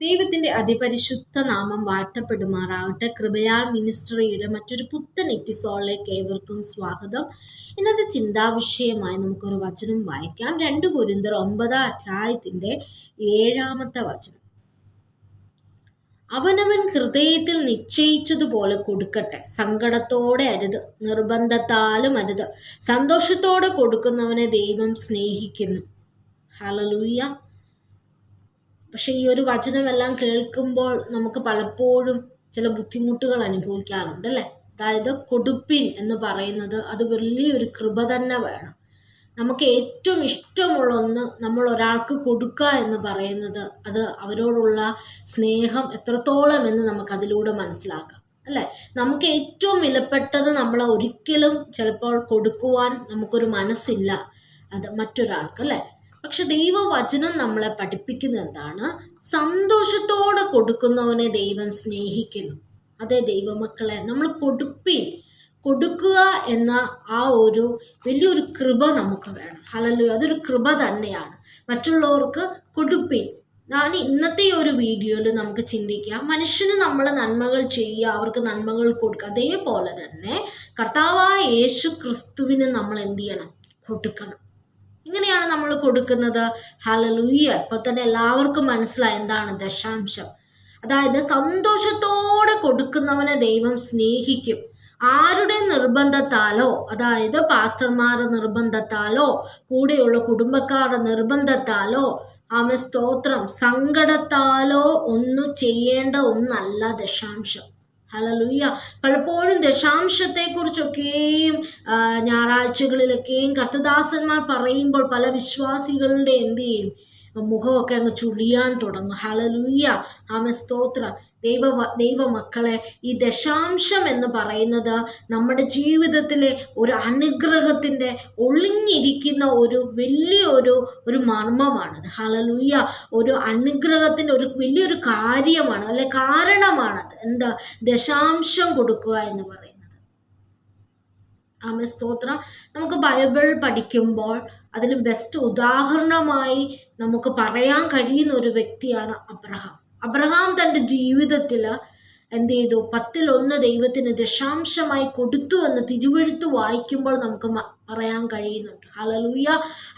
ദൈവത്തിന്റെ അതിപരിശുദ്ധ നാമം വാഴ്ത്തപ്പെടുമാറാവട്ടെ കൃപയാൽ മിനിസ്ട്രിയുടെ മറ്റൊരു പുത്തൻ എപ്പിസോഡിലേക്ക് ഏവർക്കും സ്വാഗതം. ഇന്നത്തെ ചിന്താവിഷയമായി നമുക്കൊരു വചനം വായിക്കാം. രണ്ട് കുരിന്തർ ഒമ്പതാം അധ്യായത്തിന്റെ ഏഴാമത്തെ വചനം. അവനവൻ ഹൃദയത്തിൽ നിശ്ചയിച്ചതുപോലെ കൊടുക്കട്ടെ. സങ്കടത്തോടെ അരുത് നിർബന്ധത്താലും അരുത്. സന്തോഷത്തോടെ കൊടുക്കുന്നവനെ ദൈവം സ്നേഹിക്കുന്നു. ഹലലൂയ പക്ഷെ ഈ ഒരു വചനമെല്ലാം കേൾക്കുമ്പോൾ നമുക്ക് പലപ്പോഴും ചില ബുദ്ധിമുട്ടുകൾ അനുഭവിക്കാറുണ്ട് അല്ലേ? അതായത് കൊടുപ്പിൻ എന്ന് പറയുന്നത് അത് വലിയൊരു കൃപ തന്നെ വേണം. നമുക്ക് ഏറ്റവും ഇഷ്ടമുള്ള ഒന്ന് നമ്മൾ ഒരാൾക്ക് കൊടുക്കുക എന്ന് പറയുന്നത് അത് അവരോടുള്ള സ്നേഹം എത്രത്തോളം എന്ന് നമുക്ക് അതിലൂടെ മനസ്സിലാക്കാം അല്ലേ? നമുക്ക് ഏറ്റവും വിലപ്പെട്ടത് നമ്മൾ ഒരിക്കലും ചിലപ്പോൾ കൊടുക്കുവാൻ നമുക്കൊരു മനസ്സില്ല അത് മറ്റൊരാൾക്ക് അല്ലേ? പക്ഷെ ദൈവവചനം നമ്മളെ പഠിപ്പിക്കുന്നത് എന്താണ്? സന്തോഷത്തോടെ കൊടുക്കുന്നവനെ ദൈവം സ്നേഹിക്കുന്നു. അതേ ദൈവമക്കളെ നമ്മൾ കൊടുപ്പിൻ കൊടുക്കുക എന്ന ആ ഒരു വലിയൊരു കൃപ നമുക്ക് വേണം. ഹലല്ലോ അതൊരു കൃപ തന്നെയാണ്. മറ്റുള്ളവർക്ക് കൊടുപ്പിൻ ഞാൻ ഇന്നത്തെ ഒരു വീഡിയോയിൽ നമുക്ക് ചിന്തിക്കാം. മനുഷ്യന് നമ്മൾ നന്മകൾ ചെയ്യുക അവർക്ക് നന്മകൾ കൊടുക്കുക അതേപോലെ തന്നെ കർത്താവായ യേശു ക്രിസ്തുവിന് നമ്മൾ എന്ത് ചെയ്യണം? കൊടുക്കണം. ഇങ്ങനെയാണ് നമ്മൾ കൊടുക്കുന്നത്. ഹലലൂയ ഇപ്പോൾ തന്നെ എല്ലാവർക്കും മനസ്സിലായി എന്താണ് ദശാംശം. അതായത് സന്തോഷത്തോടെ കൊടുക്കുന്നവനെ ദൈവം സ്നേഹിക്കും. ആരുടെ നിർബന്ധത്താലോ അതായത് പാസ്റ്റർമാരുടെ നിർബന്ധത്താലോ കൂടെയുള്ള കുടുംബക്കാരുടെ നിർബന്ധത്താലോ ആമ സ്തോത്രം സങ്കടത്താലോ ഒന്നും ചെയ്യേണ്ട ഒന്നല്ല ദശാംശം. ഹലലുയ്യ പലപ്പോഴും ദശാംശത്തെക്കുറിച്ചൊക്കെയും ഞായറാഴ്ചകളിലൊക്കെയും കർത്തദാസന്മാർ പറയുമ്പോൾ പല വിശ്വാസികളുടെ എന്ത് ചെയ്യും? മുഖമൊക്കെ അങ്ങ് ചുളിയാൻ തുടങ്ങും. ഹലലുയ്യ ആമ സ്തോത്ര. ദൈവ ദൈവമക്കളെ ഈ ദശാംശം എന്ന് പറയുന്നത് നമ്മുടെ ജീവിതത്തിലെ ഒരു അനുഗ്രഹത്തിന്റെ ഒളിഞ്ഞിരിക്കുന്ന ഒരു വലിയൊരു ഒരു മർമ്മമാണ്. ഹലലുയ്യ ഒരു അനുഗ്രഹത്തിന്റെ ഒരു വലിയൊരു കാര്യമാണ് അല്ലെ കാരണമാണത്. എന്താ? ദശാംശം കൊടുക്കുക എന്ന് പറയുന്നത്. ആമ സ്തോത്രം. നമുക്ക് ബൈബിൾ പഠിക്കുമ്പോൾ അതിന് ബെസ്റ്റ് ഉദാഹരണമായി നമുക്ക് പറയാൻ കഴിയുന്ന ഒരു വ്യക്തിയാണ് അബ്രഹാം. അബ്രഹാം തന്റെ ജീവിതത്തിൽ എന്ത് ചെയ്തു? പത്തിലൊന്ന് ദൈവത്തിന് ദശാംശമായി കൊടുത്തു എന്ന് തിരുവഴുത്ത് വായിക്കുമ്പോൾ നമുക്ക് പറയാൻ കഴിയുന്നുണ്ട്. ഹലലൂയ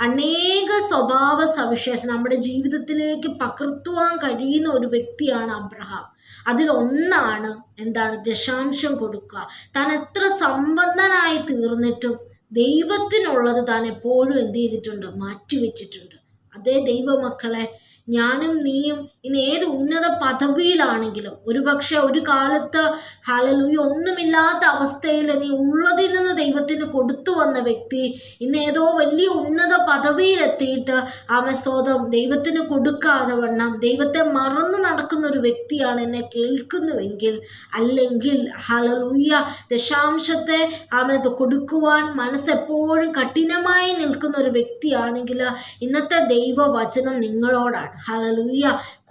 അനേക സ്വഭാവ സവിശേഷ നമ്മുടെ ജീവിതത്തിലേക്ക് പകർത്തുവാൻ കഴിയുന്ന ഒരു വ്യക്തിയാണ് അബ്രഹാം. അതിലൊന്നാണ് എന്താണ് ദശാംശം കൊടുക്കുക. താൻ എത്ര സമ്പന്നനായി തീർന്നിട്ടും ദൈവത്തിനുള്ളത് താൻ എപ്പോഴും എന്ത് ചെയ്തിട്ടുണ്ട്? മാറ്റിവെച്ചിട്ടുണ്ട്. അതേ ദൈവമക്കളെ ഞാനും നീയും ഇനി ഏത് ഉന്നത പദവിയിലാണെങ്കിലും ഒരുപക്ഷെ ഒരു കാലത്ത് ഹലലുയി ഒന്നുമില്ലാത്ത അവസ്ഥയിൽ നീ ഉള്ളതിൽ നിന്ന് ദൈവത്തിന് കൊടുത്തു വന്ന വ്യക്തി ഇന്ന് ഏതോ വലിയ ഉന്നത പദവിയിലെത്തിയിട്ട് ആമസ്തോതം ദൈവത്തിന് കൊടുക്കാതെ വണ്ണം ദൈവത്തെ മറന്നു നടക്കുന്ന ഒരു വ്യക്തിയാണ് എന്നെ കേൾക്കുന്നുവെങ്കിൽ അല്ലെങ്കിൽ ഹലലുയ്യ ദശാംശത്തെ ആമ കൊടുക്കുവാൻ മനസ്സെപ്പോഴും കഠിനമായി നിൽക്കുന്ന ഒരു വ്യക്തിയാണെങ്കിൽ ഇന്നത്തെ ദൈവവചനം നിങ്ങളോടാണ്. ഹലലൂയ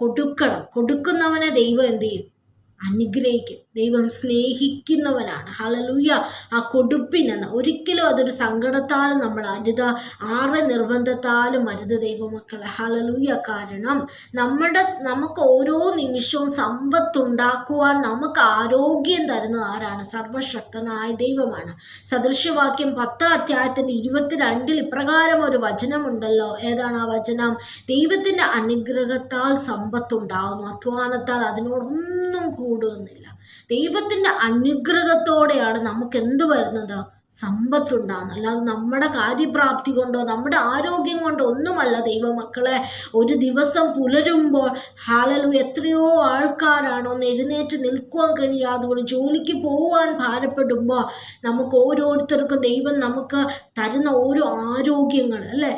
കൊടുക്കണം. കൊടുക്കുന്നവനെ ദൈവം എന്ത് ചെയ്യും? അനുഗ്രഹിക്കും. ദൈവം സ്നേഹിക്കുന്നവനാണ്. ഹലലൂയ ആ കൊടുപ്പിനെന്ന് ഒരിക്കലും അതൊരു സങ്കടത്താലും നമ്മൾ അരുത ആറ് നിർബന്ധത്താലും അരുത് ദൈവമക്കളെ. ഹലലൂയ കാരണം നമ്മുടെ നമുക്ക് ഓരോ നിമിഷവും സമ്പത്തുണ്ടാക്കുവാൻ നമുക്ക് ആരോഗ്യം തരുന്നത് ആരാണ്? സർവശക്തനായ ദൈവമാണ്. സദൃശ്യവാക്യം പത്താം അധ്യായത്തിന്റെ ഇരുപത്തിരണ്ടിൽ ഇപ്രകാരം ഒരു വചനമുണ്ടല്ലോ. ഏതാണ് ആ വചനം? ദൈവത്തിന്റെ അനുഗ്രഹത്താൽ സമ്പത്തുണ്ടാകുന്നു അധ്വാനത്താൽ അതിനോടൊന്നും കൂടുന്നില്ല. ദൈവത്തിന്റെ അനുഗ്രഹത്തോടെയാണ് നമുക്ക് എന്ത് വരുന്നത്? സമ്പത്തുണ്ടാകുന്നു അല്ലാതെ നമ്മുടെ കാര്യപ്രാപ്തി കൊണ്ടോ നമ്മുടെ ആരോഗ്യം കൊണ്ടോ ഒന്നുമല്ല ദൈവമക്കളെ. ഒരു ദിവസം പുലരുമ്പോൾ ഹാലലു എത്രയോ ആൾക്കാരാണ് ഒന്ന് എഴുന്നേറ്റ് നിൽക്കുവാൻ കഴിയാതെ ഒരു ജോലിക്ക് പോവാൻ ഭാരപ്പെടുമ്പോൾ നമുക്ക് ഓരോരുത്തർക്കും ദൈവം നമുക്ക് തരുന്ന ഓരോ ആരോഗ്യങ്ങൾ അല്ലേ?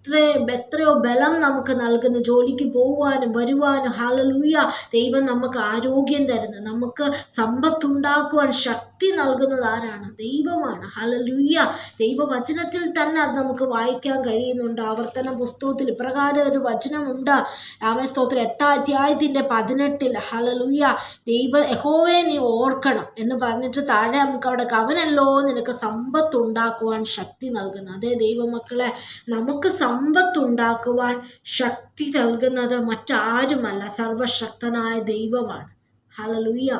എത്ര എത്രയോ ബലം നമുക്ക് നൽകുന്നു. ജോലിക്ക് പോവാനും വരുവാനും. ഹാലലൂയ ദൈവം നമുക്ക് ആരോഗ്യം തരുന്നു. നമുക്ക് സമ്പത്തുണ്ടാക്കുവാൻ ശക്തി ശക്തി നൽകുന്നത് ആരാണ്? ദൈവമാണ്. ഹാലലൂയ ദൈവവചനത്തിൽ തന്നെ അത് നമുക്ക് വായിക്കാൻ കഴിയുന്നുണ്ട്. ആവർത്തന പുസ്തകത്തിൽ ഇപ്രകാരം ഒരു വചനമുണ്ട്. രാമസ്തോത്രം എട്ടാം അധ്യായത്തിന്റെ പതിനെട്ടിൽ ഹാലലൂയ ദൈവ യഹോവേ നീ ഓർക്കണം എന്ന് പറഞ്ഞിട്ട് താഴെ നമുക്ക് അവിടെ കവനല്ലോ. നിനക്ക് സമ്പത്തുണ്ടാക്കുവാൻ ശക്തി നൽകുന്നു. അതേ ദൈവമക്കളെ നമുക്ക് സമ്പത്ത് ഉണ്ടാക്കുവാൻ ശക്തി നൽകുന്നത് മറ്റാരുമല്ല. സർവശക്തനായ ദൈവമാണ്. ഹലലുയ്യ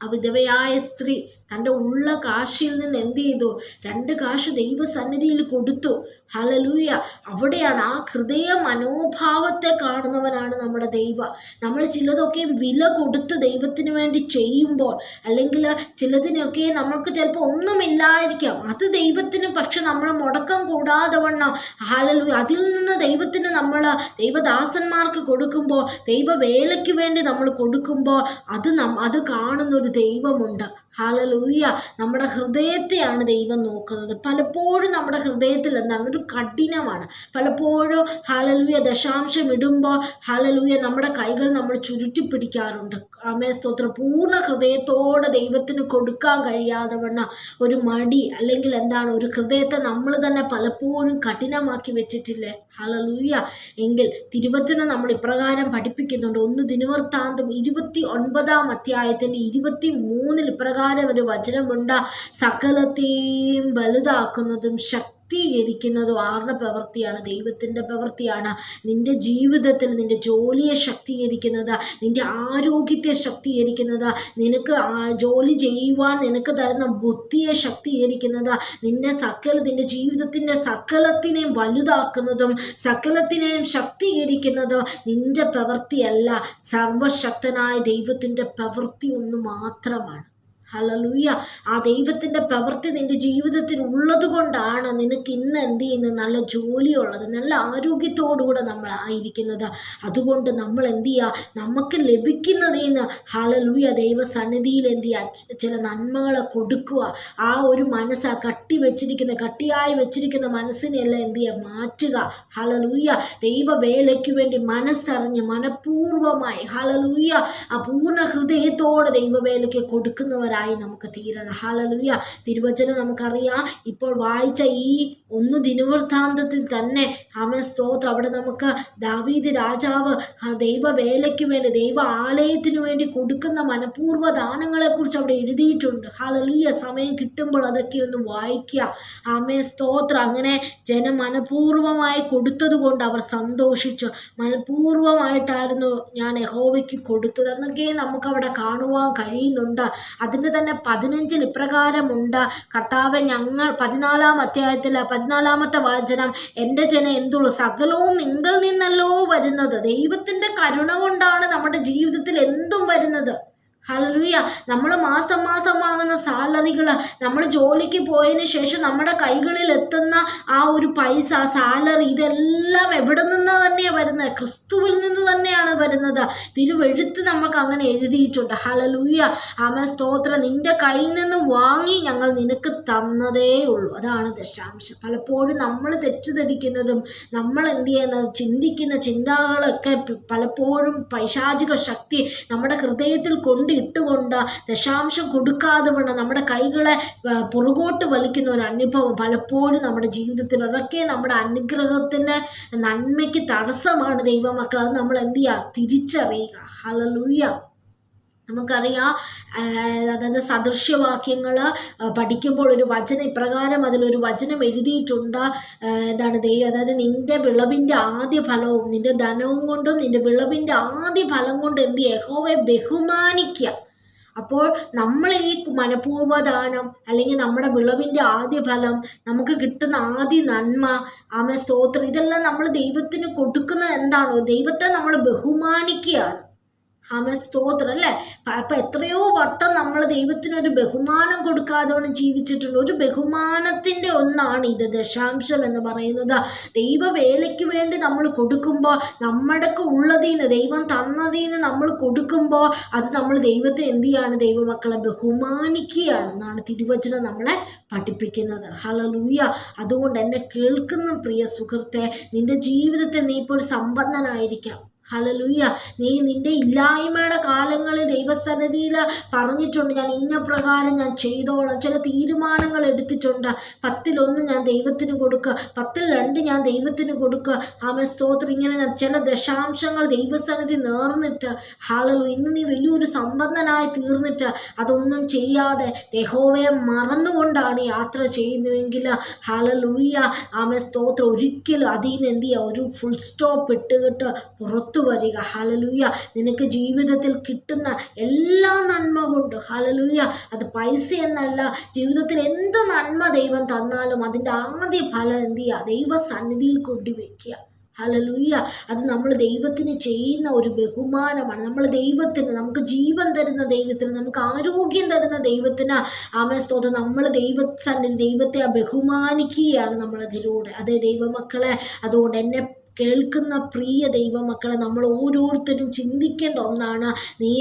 അവിധവയായ വിധവയായ സ്ത്രീ തന്റെ ഉള്ള കാശിൽ നിന്ന് എന്ത് ചെയ്തു? രണ്ട് കാശ് ദൈവസന്നിധിയിൽ കൊടുത്തു. ഹലലൂയ അവിടെയാണ് ആ ഹൃദയ മനോഭാവത്തെ കാണുന്നവനാണ് നമ്മുടെ ദൈവ. നമ്മൾ ചിലതൊക്കെ വില കൊടുത്ത് ദൈവത്തിന് വേണ്ടി ചെയ്യുമ്പോൾ അല്ലെങ്കിൽ ചിലതിനൊക്കെ നമ്മൾക്ക് ചിലപ്പോൾ ഒന്നുമില്ലായിരിക്കാം. അത് ദൈവത്തിന് പക്ഷെ നമ്മൾ മുടക്കം കൂടാതെ വണ്ണം ഹലലൂയ അതിൽ നിന്ന് ദൈവത്തിന് നമ്മൾ ദൈവദാസന്മാർക്ക് കൊടുക്കുമ്പോൾ ദൈവ വേലയ്ക്ക് വേണ്ടി നമ്മൾ കൊടുക്കുമ്പോൾ അത് നം അത് കാണുന്നൊരു ദൈവമുണ്ട്. ദൈവമുണ്ട് ഹാലലൂയ നമ്മുടെ ഹൃദയത്തെയാണ് ദൈവം നോക്കുന്നത്. പലപ്പോഴും നമ്മുടെ ഹൃദയത്തിൽ എന്താണ്? ഒരു കഠിനമാണ്. പലപ്പോഴും ഹലലൂയ ദശാംശം ഇടുമ്പോൾ ഹലലൂയ നമ്മുടെ കൈകൾ നമ്മൾ ചുരുട്ടി പിടിക്കാറുണ്ട് അമേ സ്തോത്രം. പൂർണ ഹൃദയത്തോടെ ദൈവത്തിന് കൊടുക്കാൻ കഴിയാതെ വണ്ണ ഒരു മടി അല്ലെങ്കിൽ എന്താണ്? ഒരു ഹൃദയത്തെ നമ്മൾ തന്നെ പലപ്പോഴും കഠിനമാക്കി വെച്ചിട്ടില്ലേ? ഹലലൂയ എങ്കിൽ തിരുവചനം നമ്മൾ ഇപ്രകാരം പഠിപ്പിക്കുന്നുണ്ട്. ഒന്ന് ദിനവൃത്താന്തം ഇരുപത്തി ഒൻപതാം അധ്യായത്തിന്റെ ഇരുപത്തി മൂന്നിൽ ഇപ്രകാരം ഒരു വചനമുണ്ട് സകലത്തെയും വലുതാക്കുന്നതും ശക്തീകരിക്കുന്നതും ആരുടെ പ്രവൃത്തിയാണ്? ദൈവത്തിന്റെ പ്രവൃത്തിയാണ്. നിന്റെ ജീവിതത്തിൽ നിന്റെ ജോലിയെ ശക്തീകരിക്കുന്നത് നിന്റെ ആരോഗ്യത്തെ ശക്തീകരിക്കുന്നത് നിനക്ക് ജോലി ചെയ്യുവാൻ നിനക്ക് തരുന്ന ബുദ്ധിയെ ശക്തീകരിക്കുന്നത് നിന്റെ സകല നിന്റെ ജീവിതത്തിന്റെ സകലത്തിനെയും വലുതാക്കുന്നതും സകലത്തിനെയും ശക്തീകരിക്കുന്നതും നിന്റെ പ്രവൃത്തിയല്ല. സർവശക്തനായ ദൈവത്തിന്റെ പ്രവൃത്തി ഒന്ന് മാത്രമാണ്. ഹലലൂയ ആ ദൈവത്തിന്റെ പ്രവൃത്തി നിന്റെ ജീവിതത്തിൽ ഉള്ളത് കൊണ്ടാണ് നിനക്ക് ഇന്ന് എന്ത് ചെയ്യുന്നത്? നല്ല ജോലിയുള്ളത് നല്ല ആരോഗ്യത്തോടുകൂടെ നമ്മൾ ആയിരിക്കുന്നത്. അതുകൊണ്ട് നമ്മൾ എന്ത് ചെയ്യുക? നമുക്ക് ലഭിക്കുന്നതിൽ നിന്ന് ഹലലൂയ ദൈവസന്നിധിയിൽ എന്ത് ചെയ്യുക? ചില നന്മകളെ കൊടുക്കുക. ആ ഒരു മനസ്സ് ആ കട്ടി വെച്ചിരിക്കുന്ന കട്ടിയായി വെച്ചിരിക്കുന്ന മനസ്സിനെല്ലാം എന്ത് ചെയ്യുക? മാറ്റുക. ഹലലൂയ ദൈവവേലയ്ക്ക് വേണ്ടി മനസ്സറിഞ്ഞ് മനഃപൂർവമായി ഹലലൂയ ആ പൂർണ ഹൃദയത്തോടെ ദൈവവേലയ്ക്ക് കൊടുക്കുന്നവരായി നമുക്ക് തീരണം. ഹാലലൂയ തിരുവചനം നമുക്കറിയാം. ഇപ്പോൾ വായിച്ച ഈ ഒന്ന് ദിനവൃത്താന്തത്തിൽ തന്നെ ആമേ സ്തോത്രം. അവിടെ നമുക്ക് ദാവീദ് രാജാവ് ദൈവ ദൈവവേലയ്ക്ക് വേണ്ടി ദൈവ ആലയത്തിനു വേണ്ടി കൊടുക്കുന്ന മനഃപൂർവ ദാനങ്ങളെക്കുറിച്ച് അവിടെ എഴുതിയിട്ടുണ്ട്. ഹാലലൂയ സമയം കിട്ടുമ്പോൾ അതൊക്കെ ഒന്ന് വായിക്കുക. ആമേ സ്തോത്രം. അങ്ങനെ ജനം മനഃപൂർവമായി കൊടുത്തത് കൊണ്ട് അവർ സന്തോഷിച്ചു. മനഃപൂർവമായിട്ടായിരുന്നു ഞാൻ യഹോവയ്ക്ക് കൊടുത്തത്. എന്നൊക്കെ നമുക്കവിടെ കാണുവാൻ കഴിയുന്നുണ്ട്. അതിന്റെ തന്നെ പതിനഞ്ചിൽ ഇപ്രകാരമുണ്ട്. കർത്താവ് ഞങ്ങൾ പതിനാലാം അധ്യായത്തിൽ പതിനാലാമത്തെ വാചനം എന്റെ ജനം എന്തുള്ളൂ? സകലവും നിങ്ങൾ നിന്നല്ലോ വരുന്നത്. ദൈവത്തിന്റെ കരുണ കൊണ്ടാണ് നമ്മുടെ ജീവിതത്തിൽ എന്തും വരുന്നത്. ഹലറിയ നമ്മൾ മാസം മാസം വാങ്ങുന്ന സാലറികൾ നമ്മൾ ജോലിക്ക് പോയതിന് ശേഷം നമ്മുടെ കൈകളിൽ എത്തുന്ന ആ ഒരു പൈസ സാലറി ഇതെല്ലാം എവിടെ നിന്ന് തന്നെയാണ് വരുന്നത്? ക്രിസ്തുവിൽ നിന്ന് തന്നെയാണ് വരുന്നത്. തിരുവെഴുത്ത് നമുക്ക് അങ്ങനെ എഴുതിയിട്ടുണ്ട്. ഹലലൂയ ആമ സ്തോത്രം. നിന്റെ കയ്യിൽ നിന്ന് വാങ്ങി ഞങ്ങൾ നിനക്ക് തന്നതേ ഉള്ളൂ. അതാണ് ദശാംശം. പലപ്പോഴും നമ്മൾ തെറ്റിദ്ധരിക്കുന്നതും നമ്മൾ എന്ത് ചെയ്യുന്നത്? ചിന്തിക്കുന്ന ചിന്തകളൊക്കെ പലപ്പോഴും പൈശാചിക ശക്തി നമ്മുടെ ഹൃദയത്തിൽ കൊണ്ട് ഇട്ടുകൊണ്ട് ദശാംശം കൊടുക്കാതെ വേണം നമ്മുടെ കൈകളെ പുറകോട്ട് വലിക്കുന്ന ഒരു അനുഭവം പലപ്പോഴും നമ്മുടെ ജീവിതത്തിൽ അതൊക്കെ നമ്മുടെ അനുഗ്രഹത്തിന്റെ നന്മയ്ക്ക് തടസ്സമാണ് ദൈവമക്കൾ അത് നമ്മൾ എന്ത് ചെയ്യുക? തിരിച്ചറിയുക. ഹലലൂയ നമുക്കറിയാം അതായത് സദൃശ്യവാക്യങ്ങൾ പഠിക്കുമ്പോൾ ഒരു വചനം ഇപ്രകാരം അതിലൊരു വചനം എഴുതിയിട്ടുണ്ട് എന്താണ് ദൈവം. അതായത് നിന്റെ വിളവിന്റെ ആദ്യ ഫലവും നിന്റെ ധനവും കൊണ്ടും നിന്റെ വിളവിന്റെ ആദ്യ ഫലം കൊണ്ട് എന്ത് യഹോവെ ബഹുമാനിക്കുക. അപ്പോൾ നമ്മൾ ഈ മനഃപൂർവദാനം അല്ലെങ്കിൽ നമ്മുടെ വിളവിന്റെ ആദ്യ ഫലം നമുക്ക് കിട്ടുന്ന ആദ്യ നന്മ ആമ സ്തോത്രം ഇതെല്ലാം നമ്മൾ ദൈവത്തിന് കൊടുക്കുന്നത് എന്താണോ? ദൈവത്തെ നമ്മൾ ബഹുമാനിക്കുകയാണ്. ആമ സ്തോത്രം അല്ലേ? അപ്പം എത്രയോ വട്ടം നമ്മൾ ദൈവത്തിനൊരു ബഹുമാനം കൊടുക്കാതെ ജീവിച്ചിട്ടുണ്ട് ഒരു ബഹുമാനത്തിന്റെ ഒന്നാണ് ഇത്. ദശാംശം എന്ന് പറയുന്നത് ദൈവവേലയ്ക്ക് വേണ്ടി നമ്മൾ കൊടുക്കുമ്പോൾ നമ്മുടെ ഉള്ളതിൽ നിന്ന് ദൈവം തന്നതിൽ നിന്ന് നമ്മൾ കൊടുക്കുമ്പോൾ അത് നമ്മൾ ദൈവത്തെ എന്ത് ചെയ്യാണ്? ദൈവമക്കളെ ബഹുമാനിക്കുകയാണെന്നാണ് തിരുവചനം നമ്മളെ പഠിപ്പിക്കുന്നത്. ഹലലൂയ അതുകൊണ്ട് എന്നെ കേൾക്കുന്ന പ്രിയ സുഹൃത്തെ നിന്റെ ജീവിതത്തിൽ നീ ഇപ്പോൾ സമ്പന്നനായിരിക്കാം. ഹലലുയ്യ നീ നിന്റെ ഇല്ലായ്മയുടെ കാലങ്ങളിൽ ദൈവസന്നിധിയിൽ പറഞ്ഞിട്ടുണ്ട് ഞാൻ ഇന്ന പ്രകാരം ഞാൻ ചെയ്തോളാം. ചില തീരുമാനങ്ങൾ എടുത്തിട്ടുണ്ട്. പത്തിലൊന്ന് ഞാൻ ദൈവത്തിന് കൊടുക്കുക. പത്തിൽ രണ്ട് ഞാൻ ദൈവത്തിന് കൊടുക്കുക. ആമ സ്തോത്രം. ഇങ്ങനെ ചില ദശാംശങ്ങൾ ദൈവസന്നിധി നേർന്നിട്ട് ഹലലു ഇന്ന് നീ വലിയൊരു സമ്പന്നനായി തീർന്നിട്ട് അതൊന്നും ചെയ്യാതെ യഹോവയെ മറന്നുകൊണ്ടാണ് യാത്ര ചെയ്യുന്നുവെങ്കിൽ ഹലലുയ്യ ആമ സ്തോത്രം. ഒരിക്കലും അതിൽ നിന്ന് എന്ത് ചെയ്യുക ഒരു ഫുൾ സ്റ്റോപ്പ് ഇട്ടുകിട്ട് പുറത്തു വരിക ഹാലലൂയ നിനക്ക് ജീവിതത്തിൽ കിട്ടുന്ന എല്ലാ നന്മ കൊണ്ട് ഹാലലൂയ അത് പൈസ എന്നല്ല ജീവിതത്തിൽ എന്ത് നന്മ ദൈവം തന്നാലും അതിന്റെ ആദ്യ ഫലം എന്ത് ചെയ്യുക? ദൈവസന്നിധിയിൽ കൊണ്ടുവയ്ക്കുക ഹലലൂയ അത് നമ്മൾ ദൈവത്തിന് ചെയ്യുന്ന ഒരു ബഹുമാനമാണ്. നമ്മൾ ദൈവത്തിന് നമുക്ക് ജീവൻ തരുന്ന ദൈവത്തിന് നമുക്ക് ആരോഗ്യം തരുന്ന ദൈവത്തിന് ആമേ സ്തോത്രം. നമ്മൾ ദൈവ ദൈവസന്നിധി ദൈവത്തെ ബഹുമാനിക്കുകയാണ് നമ്മളതിലൂടെ. അതേ ദൈവമക്കളെ അതുകൊണ്ട് എന്നെ കേൾക്കുന്ന പ്രിയ ദൈവമക്കളെ നമ്മൾ ഓരോരുത്തരും ചിന്തിക്കേണ്ട ഒന്നാണ് നീ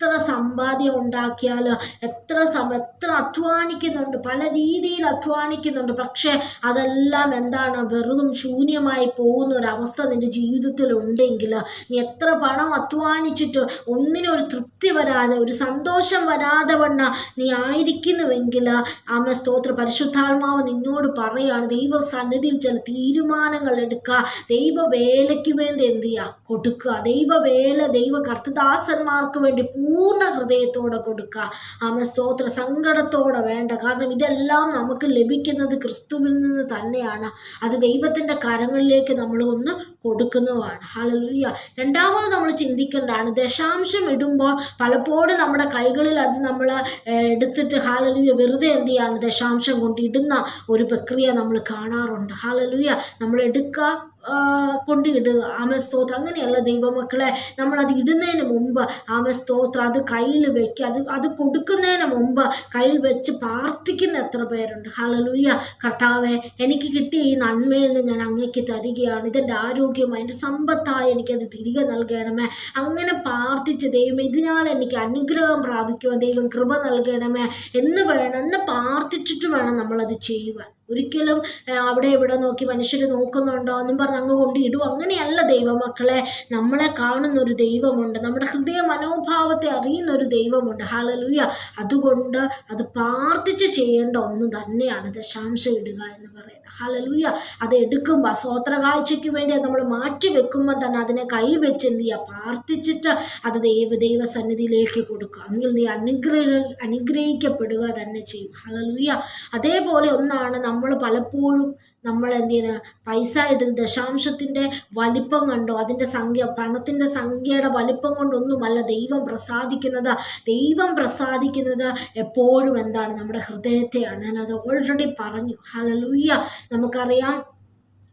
എത്ര സമ്പാദ്യം ഉണ്ടാക്കിയാൽ എത്ര സമ എത്ര അധ്വാനിക്കുന്നുണ്ട് പല രീതിയിൽ അധ്വാനിക്കുന്നുണ്ട്. പക്ഷേ അതെല്ലാം എന്താണ്? വെറും ശൂന്യമായി പോകുന്ന ഒരവസ്ഥ നിന്റെ ജീവിതത്തിൽ ഉണ്ടെങ്കിൽ നീ എത്ര പണം അധ്വാനിച്ചിട്ട് ഒന്നിനും ഒരു തൃപ്തി വരാതെ ഒരു സന്തോഷം വരാതെ വണ്ണ നീ ആയിരിക്കുന്നുവെങ്കിൽ ആമ സ്തോത്ര. പരിശുദ്ധാത്മാവ് നിന്നോട് പറയാണ് ദൈവ സന്നിധിയിൽ ചില തീരുമാനങ്ങൾ എടുക്കുക. ദൈവ വേലയ്ക്ക് വേണ്ടി എന്ത് ചെയ്യുക? കൊടുക്കുക. ദൈവവേല ദൈവ കർത്തദാസന്മാർക്ക് വേണ്ടി പൂർണ ഹൃദയത്തോടെ കൊടുക്കുക. ആമ സ്തോത്ര. സങ്കടത്തോടെ വേണ്ട. കാരണം ഇതെല്ലാം നമുക്ക് ലഭിക്കുന്നത് ക്രിസ്തുവിൽ നിന്ന് തന്നെയാണ്. അത് ദൈവത്തിന്റെ കരങ്ങളിലേക്ക് നമ്മൾ ഒന്ന് കൊടുക്കുന്നതാണ്. ഹലലുയ്യ രണ്ടാമത് നമ്മൾ ചിന്തിക്കേണ്ടതാണ് ദശാംശം ഇടുമ്പോൾ പലപ്പോഴും നമ്മുടെ കൈകളിൽ അത് നമ്മൾ എടുത്തിട്ട് ഹാലലുയ്യ വെറുതെ എന്ത് ചെയ്യാണ് ദശാംശം കൊണ്ട് ഇടുന്ന ഒരു പ്രക്രിയ നമ്മൾ കാണാറുണ്ട്. ഹാലലുയ്യ നമ്മൾ എടുക്കുക കൊണ്ട് ഇടുക ആമസ്തോത്രം. അങ്ങനെയുള്ള ദൈവമക്കളെ നമ്മളത് ഇടുന്നതിന് മുമ്പ് ആമസ്തോത്രം അത് കയ്യിൽ വെക്കുക. അത് അത് കൊടുക്കുന്നതിന് മുമ്പ് കയ്യിൽ വെച്ച് പ്രാർത്ഥിക്കുന്ന എത്ര പേരുണ്ട്. ഹലലൂയ കർത്താവെ എനിക്ക് കിട്ടിയ ഈ നന്മയിൽ നിന്ന് ഞാൻ അങ്ങേക്ക് തരികയാണ്. ഇതെന്റെ ആരോഗ്യമായി എന്റെ സമ്പത്തായി എനിക്കത് തിരികെ നൽകണമേ. അങ്ങനെ പ്രാർത്ഥിച്ച് ദൈവം ഇതിനാൽ എനിക്ക് അനുഗ്രഹം പ്രാപിക്കുവാൻ ദൈവം കൃപ നൽകണമേ. എന്ന് വേണം എന്ന് പ്രാർത്ഥിച്ചിട്ട് വേണം നമ്മളത് ചെയ്യുവാൻ. ഒരിക്കലും അവിടെ ഇവിടെ നോക്കി മനുഷ്യർ നോക്കുന്നുണ്ടോ എന്നും പറഞ്ഞ് അങ്ങ് കൊണ്ടിടും അങ്ങനെയല്ല ദൈവമക്കളെ നമ്മളെ കാണുന്ന ഒരു ദൈവമുണ്ട്. നമ്മുടെ ഹൃദയ മനോഭാവത്തെ അറിയുന്ന ഒരു ദൈവമുണ്ട്. ഹാലലൂയ അതുകൊണ്ട് അത് പ്രാർത്ഥിച്ച് ചെയ്യേണ്ട ഒന്ന് തന്നെയാണ് ദശാംശം ഇടുക എന്ന് പറയുന്നത്. ഹാലലൂയ അത് എടുക്കുമ്പോൾ സ്വോത്ര കാഴ്ചയ്ക്ക് വേണ്ടി അത് നമ്മൾ മാറ്റി വെക്കുമ്പോൾ തന്നെ അതിനെ കൈവെച്ച് എന്ത് ചെയ്യുക? പ്രാർത്ഥിച്ചിട്ട് അത് ദൈവ ദൈവസന്നിധിയിലേക്ക് കൊടുക്കുക. അങ്ങിൽ നീ അനുഗ്രഹ അനുഗ്രഹിക്കപ്പെടുക തന്നെ ചെയ്യും. ഹാലലൂയ അതേപോലെ ഒന്നാണ് നമ്മൾ പലപ്പോഴും നമ്മൾ എന്ത് ചെയ്യുന്ന പൈസ ഇടുന്ന ദശാംശത്തിന്റെ വലിപ്പം കണ്ടോ? അതിന്റെ സംഖ്യ പണത്തിന്റെ സംഖ്യയുടെ വലിപ്പം കൊണ്ടൊന്നുമല്ല ദൈവം പ്രസാദിക്കുന്നത്. ദൈവം പ്രസാദിക്കുന്നത് എപ്പോഴും എന്താണ്? നമ്മുടെ ഹൃദയത്തെയാണ്. ഞാനത് ഓൾറെഡി പറഞ്ഞു. ഹലലൂയ്യ നമുക്കറിയാം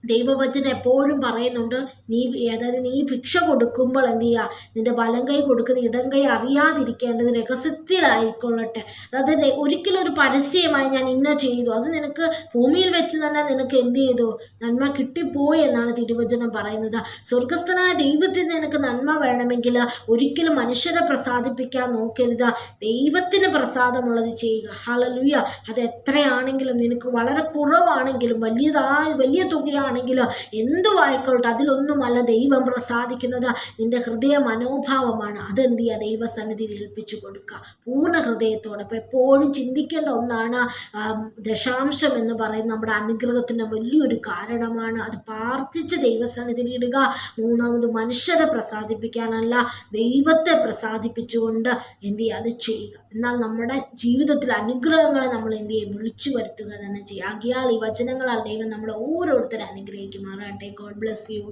ദൈവവചനം എപ്പോഴും പറയുന്നുണ്ട് നീ അതായത് നീ ഭിക്ഷ കൊടുക്കുമ്പോൾ എന്ത് ചെയ്യുക? നിന്റെ വലം കൈ കൊടുക്കുന്ന ഇടം കൈ അറിയാതിരിക്കേണ്ടത് രഹസ്യത്തിലായിക്കൊള്ളട്ടെ. അതായത് ഒരിക്കലും ഒരു പരസ്യമായി ഞാൻ ഇന്ന ചെയ്തു. അത് നിനക്ക് ഭൂമിയിൽ വെച്ച് തന്നെ നിനക്ക് എന്ത് ചെയ്തു? നന്മ കിട്ടിപ്പോയി എന്നാണ് തിരുവചനം പറയുന്നത്. സ്വർഗസ്ഥനായ ദൈവത്തിന് നിനക്ക് നന്മ വേണമെങ്കിൽ ഒരിക്കലും മനുഷ്യരെ പ്രസാദിപ്പിക്കാൻ നോക്കരുത്. ദൈവത്തിന് പ്രസാദമുള്ളത് ചെയ്യുക. ഹലലുയ അത് എത്രയാണെങ്കിലും നിനക്ക് വളരെ കുറവാണെങ്കിലും വലിയതായി വലിയ തുകയാണ് ആണെങ്കിലോ എന്തുവായിക്കോട്ടെ അതിലൊന്നുമല്ല ദൈവം പ്രസാദിക്കുന്നത്. നിന്റെ ഹൃദയ മനോഭാവമാണ് അതെന്ത് ചെയ്യുക ദൈവസന്നിധിയിൽ ഏൽപ്പിച്ചു കൊടുക്കുക. പൂർണ ഹൃദയത്തോടെ. അപ്പോൾ എപ്പോഴും ചിന്തിക്കേണ്ട ഒന്നാണ് ദശാംശം എന്ന് പറയുന്നത് നമ്മുടെ അനുഗ്രഹത്തിന്റെ വലിയൊരു കാരണമാണ്. അത് പ്രാർത്ഥിച്ച് ദൈവസന്നിധിയിൽ ഇടുക. മൂന്നാമത് മനുഷ്യരെ പ്രസാദിപ്പിക്കാനല്ല ദൈവത്തെ പ്രസാദിപ്പിച്ചുകൊണ്ട് എന്ത് ചെയ്യുക അത് ചെയ്യുക. എന്നാൽ നമ്മുടെ ജീവിതത്തിൽ അനുഗ്രഹങ്ങളെ നമ്മൾ എന്ത് ചെയ്യും? വിളിച്ചു വരുത്തുക തന്നെ ചെയ്യുക. ആകിയാൽ ഈ വചനങ്ങളാൽ ദൈവം നമ്മളെ ഓരോരുത്തരെ അനുഗ്രഹിക്കുമാറാട്ടെ ഗോഡ് ബ്ലെസ് യു.